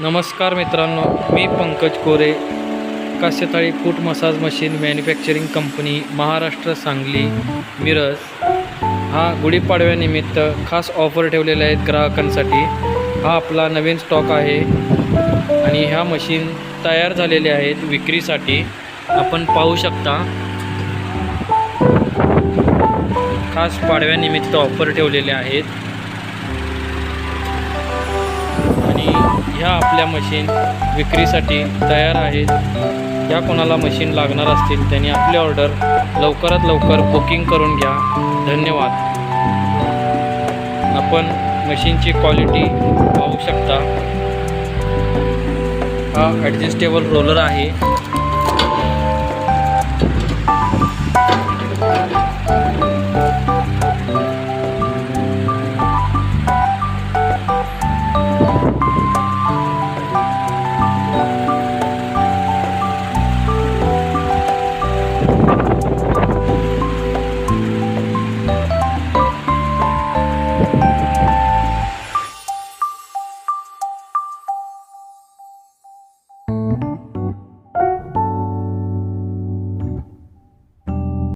नमस्कार मित्रांनो मी Pankaj Kore कास्यताळी foot massage machine manufacturing company Maharashtra Sangli Miraj. हा गुढीपाडव्यानिमित्त खास ऑफर ठेवलेल्या आहेत ग्राहकांसाठी. हा आपला नवीन स्टॉक आहे आणि ह्या मशीन तयार झालेल्या आहेत विक्रीसाठी. आपण पाहू शकता. खास पाडव्यानिमित्त ऑफर ठेवलेल्या आहेत. ह्या आपल्या मशीन विक्रीसाठी तयार आहेत या कोणाला मशीन लागणार असतील त्यांनी आपली ऑर्डर लवकरात लवकर बुकिंग करून घ्या. धन्यवाद. आपण मशीनची क्वालिटी पाहू शकता. हा ॲडजस्टेबल रोलर आहे.